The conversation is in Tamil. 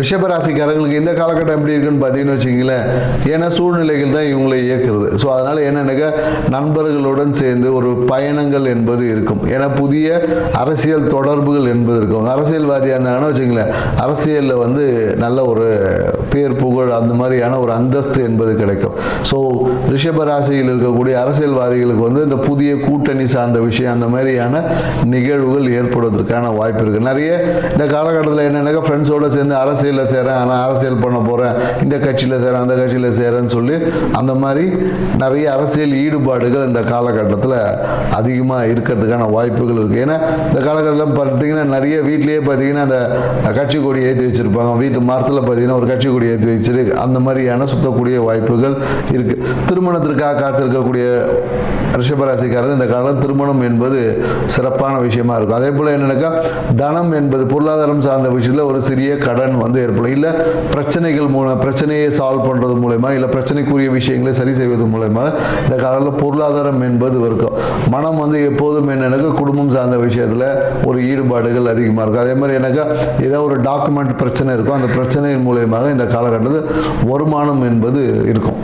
ரிஷபராசிக்காரங்களுக்கு இந்த காலகட்டம் எப்படி இருக்குன்னு பார்த்தீங்கன்னு வச்சிங்களேன் ஏன்னா சூழ்நிலைகள் தான் இவங்களை இயக்குறது. ஸோ அதனால் என்னென்னாக்கா நண்பர்களுடன் சேர்ந்து ஒரு பயணங்கள் என்பது இருக்கும். ஏன்னா புதிய அரசியல் தொடர்புகள் என்பது இருக்கும். அரசியல்வாதியாக இருந்தாங்கன்னா வச்சுங்களேன் அரசியலில் வந்து நல்ல ஒரு பேர் புகழ் அந்த மாதிரியான ஒரு அந்தஸ்து என்பது கிடைக்கும். ஸோ ரிஷபராசியில் இருக்கக்கூடிய அரசியல்வாதிகளுக்கு வந்து இந்த புதிய கூட்டணி சார்ந்த விஷயம் அந்த மாதிரியான நிகழ்வுகள் ஏற்படுவதற்கான வாய்ப்பு இருக்குது நிறைய இந்த காலகட்டத்தில் என்னென்னாக்கா ஃப்ரெண்ட்ஸோடு சேர்ந்து அரசியலில் சேரேன் ஆனால் அரசியல் பண்ண போகிறேன் இந்த கட்சியில் சேரேன் அந்த கட்சியில் சேரேன்னு சொல்லி அந்த மாதிரி நிறைய அரசியல் ஈடுபாடுகள் இந்த காலகட்டத்தில் அதிகமாக இருக்கிறதுக்கான வாய்ப்புகள் இருக்குது ஏன்னா இந்த காலகட்டத்தில் பார்த்தீங்கன்னா நிறைய வீட்லேயே பார்த்தீங்கன்னா அந்த கட்சி கொடி ஏற்றி வச்சுருப்பாங்க. வீட்டு மரத்தில் பார்த்தீங்கன்னா ஒரு கட்சி கொடி ஏற்றி வச்சுட்டு அந்த மாதிரியான சுத்தக்கூடிய வாய்ப்புகள் இருக்குது திருமணத்திற்காக காத்திருக்கக்கூடிய ரிஷபராசிக்காரர்கள் இந்த காலம் திருமணம் என்பது சிறப்பான விஷயமா இருக்கும். அதே போல் என்னென்னாக்கா தனம் என்பது பொருளாதாரம் சார்ந்த விஷயத்தில் ஒரு சிறிய கடன் வந்து ஏற்படும் இல்லை பிரச்சனைகள் மூலம் பிரச்சனையை சால்வ் பண்ணுறது மூலயமா இல்லை பிரச்சனைக்குரிய விஷயங்களை சரி செய்வது மூலயமா இந்த காலத்தில் பொருளாதாரம் என்பது இருக்கும். மனம் வந்து எப்போதும் என்னன்னாக்கா குடும்பம் சார்ந்த விஷயத்தில் ஒரு ஈடுபாடுகள் அதிகமாக இருக்கும். அதே மாதிரி என்னக்கா ஏதோ ஒரு டாக்குமெண்ட் பிரச்சனை இருக்கும். அந்த பிரச்சனையின் மூலயமாக இந்த காலகட்டத்தில் வருமானம் என்பது இருக்கும்.